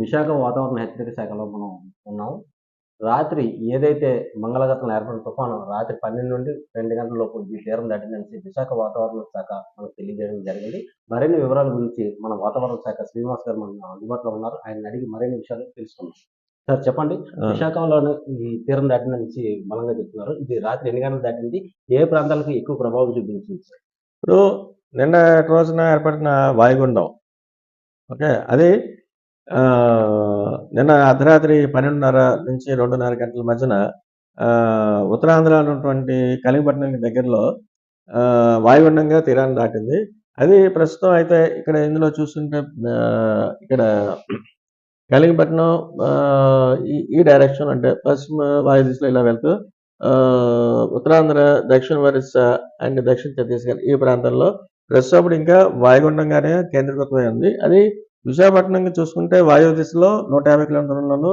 విశాఖ వాతావరణ హెచ్చరిక శాఖలో మనం ఉన్నాం రాత్రి ఏదైతే మంగళగతంలో ఏర్పడిన తుఫాను రాత్రి పన్నెండు నుండి రెండు గంటల లోపు ఈ తీరం దాటిందని విశాఖ వాతావరణ శాఖ మనకు తెలియజేయడం జరిగింది. మరిన్ని వివరాల గురించి మన వాతావరణ శాఖ శ్రీనివాస్ గారు మన అందుబాటులో ఉన్నారు. ఆయన అడిగి మరిన్ని విషయాలు తెలుసుకుందాం. సార్ చెప్పండి. విశాఖలోనే ఈ తీరం దాటిన నుంచి బలంగా చెప్తున్నారు. ఇది రాత్రి ఎన్ని గంటలు దాటింది? ఏ ప్రాంతాలకు ఎక్కువ ప్రభావం చూపించింది సార్? ఇప్పుడు నిన్న రోజున ఏర్పడిన వాయుగుండం ఓకే అది నిన్న అర్ధరాత్రి పన్నెండున్నర నుంచి రెండున్నర గంటల మధ్యన ఉత్తరాంధ్రలో ఉన్నటువంటి కలింగపట్నం దగ్గరలో వాయుగుండంగా తీరాన్ని దాటింది. అది ప్రస్తుతం అయితే ఇక్కడ ఇందులో చూస్తుంటే ఇక్కడ కలింగపట్నం ఈ ఈ డైరెక్షన్ అంటే పశ్చిమ వాయు దిశలో ఇలా వెళ్తూ ఉత్తరాంధ్ర దక్షిణ ఒరిస్సా అండ్ దక్షిణ ఛత్తీస్గఢ్ ఈ ప్రాంతంలో ప్రస్తుతం ఇంకా వాయుగుండంగానే కేంద్రీకృతమై ఉంది. అది విశాఖపట్నంకి చూసుకుంటే వాయు దిశలో నూట యాభై కిలోమీటర్లను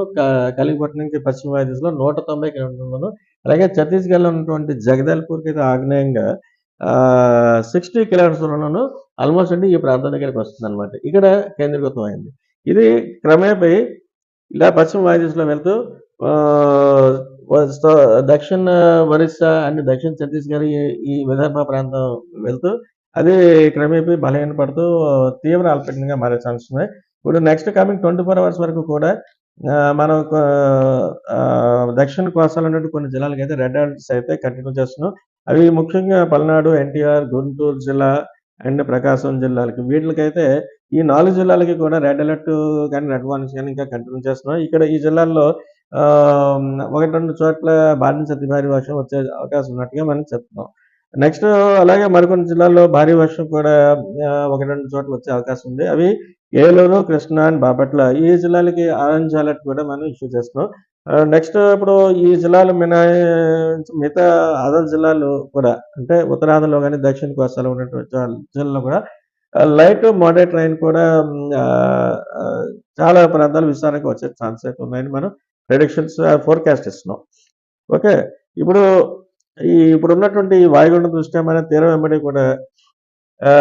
కలిగిపట్నంకి పశ్చిమ వాయు దిశలో నూట తొంభై కిలోమీటర్లను అలాగే ఛత్తీస్గఢ్లో ఉన్నటువంటి జగదల్పూర్కి అయితే ఆగ్నేయంగా సిక్స్టీ కిలోమీటర్స్ దూరంలోను ఆల్మోస్ట్ అంటే ఈ ప్రాంతం దగ్గరికి వస్తుంది అనమాట ఇక్కడ కేంద్రీకృతమైంది ఇది క్రమేపీ ఇలా పశ్చిమ వాయు దిశలో వెళ్తూ ఆ, దక్షిణ ఒరిస్సా అండ్ దక్షిణ ఛత్తీస్గఢ్ ఈ- ఈ విదర్భ ప్రాంతం వెళ్తూ అది క్రమేపీ బలహీనపడుతూ తీవ్ర అల్పపీడనంగా మారే ఛాన్స్ ఉన్నాయి. ఇప్పుడు next coming twenty four hours వరకు కూడా మనం దక్షిణ కోస్తాలు కొన్ని జిల్లాలకు అయితే రెడ్ అలర్ట్స్ అయితే కంటిన్యూ చేస్తున్నాం. అవి ముఖ్యంగా పల్నాడు ఎన్టీఆర్ గుంటూరు జిల్లా అండ్ ప్రకాశం జిల్లాలకి. వీటికైతే ఈ నాలుగు జిల్లాలకి కూడా రెడ్ అలర్ట్ కానీ రెడ్ వార్నింగ్స్ కానీ ఇంకా కంటిన్యూ చేస్తున్నాం. ఇక్కడ ఈ జిల్లాల్లో ఒకటి రెండు చోట్ల భారీ నుంచి అతి భారీ వర్షం వచ్చే అవకాశం ఉన్నట్టుగా మనం చెప్తున్నాం. నెక్స్ట్ అలాగే మరికొన్ని జిల్లాల్లో భారీ వర్షం కూడా ఒక రెండు చోట్ల వచ్చే అవకాశం ఉంది. అవి ఏలూరు కృష్ణా అండ్ బాపట్ల. ఈ జిల్లాలకి ఆరెంజ్ అలర్ట్ కూడా మనం ఇష్యూ చేస్తున్నాం. నెక్స్ట్ ఇప్పుడు ఈ జిల్లాలు మినహాయించి మిగతా అదర్ జిల్లాలు కూడా అంటే ఉత్తరాంధ్రలో కానీ దక్షిణ కోస్తాలో ఉన్నటువంటి జిల్లాలో కూడా లైట్ మోడరేట్ రైన్ కూడా చాలా ప్రాంతాలు విస్తారానికి వచ్చే ఛాన్స్ అయితే ఉన్నాయని మనం ప్రెడిక్షన్స్ ఫోర్కాస్ట్ ఇస్తున్నాం. ఓకే. ఇప్పుడు ఈ ఇప్పుడు ఉన్నటువంటి వాయుగుండం దృష్ట్యా మన తీరం వెంబడి కూడా ఆ,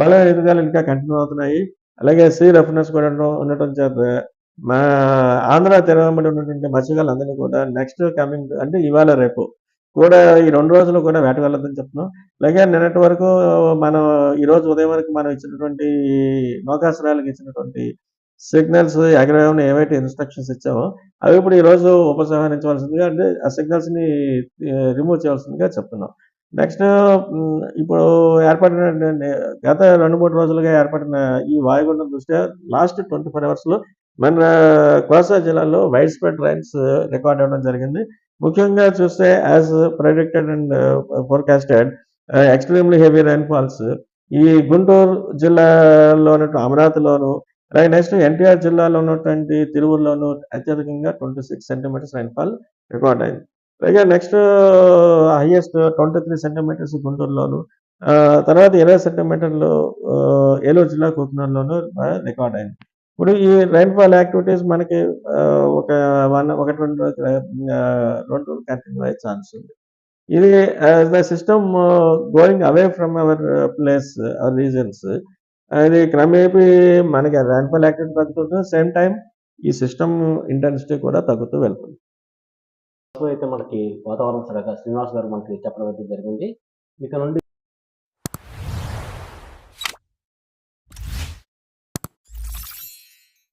బల ఎదుగుదల ఇంకా కంటిన్యూ అవుతున్నాయి. అలాగే సీ రెఫరెన్స్ కూడా ఉండటం చేత మా ఆంధ్ర తీరం వెంబడి ఉన్నటువంటి మత్స్యకారులందరినీ కూడా నెక్స్ట్ కమింగ్ అంటే ఇవాళ రేపు కూడా ఈ రెండు రోజులు కూడా వేట వెళ్ళొద్దని చెప్తున్నాం. అలాగే నిన్నటి వరకు మనం ఈ రోజు ఉదయం వరకు మనం ఇచ్చినటువంటి నౌకాశ్రయాలకు ఇచ్చినటువంటి సిగ్నల్స్ ఎగరవేమని ఏవైతే ఇన్స్ట్రక్షన్స్ ఇచ్చామో అవి ఇప్పుడు ఈ రోజు ఉపసంహరించవలసిందిగా అంటే ఆ సిగ్నల్స్ని రిమూవ్ చేయవలసిందిగా చెప్తున్నాం. నెక్స్ట్ ఇప్పుడు ఏర్పడిన గత రెండు మూడు రోజులుగా ఏర్పడిన ఈ వాయుగుండం దృష్ట్యా లాస్ట్ ట్వంటీ ఫోర్ అవర్స్లో మన కోస్తా జిల్లాలో వైడ్ స్ప్రెడ్ రైన్స్ రికార్డ్ అవ్వడం జరిగింది. ముఖ్యంగా చూస్తే as predicted and forecasted extremely heavy rain falls ఈ గుంటూరు జిల్లాలోనట్టు అమరావతిలోను అలాగే నెక్స్ట్ ఎన్టీఆర్ జిల్లాలో ఉన్నటువంటి తిరువురులోను అత్యధికంగా twenty six centimetres rainfall record అయింది. అలాగే next highest twenty three centimetres గుంటూరులోను తర్వాత ఇరవై సెంటీమీటర్లు ఏలూరు జిల్లా కూతునూరులోను రికార్డ్ అయింది. ఇప్పుడు ఈ రైన్ఫాల్ యాక్టివిటీస్ మనకి ఒక వన్ ఒకటి రెండు రెండు రోజులు కంటిన్యూ అయ్యే ఛాన్స్ ఉంది. ఇది the system going away from our place our regions అది క్రమేపీ మనకి రైన్ఫాల్ యాక్టివిటీ తగ్గుతుంది సేమ్ టైం ఈ సిస్టమ్ ఇంటెన్సిటీ కూడా తగ్గుతూ వెళ్తుంది. అయితే మనకి వాతావరణం శాఖ శ్రీనివాస్ గారు మనకి చెప్పడం అయితే జరిగింది. ఇక నుండి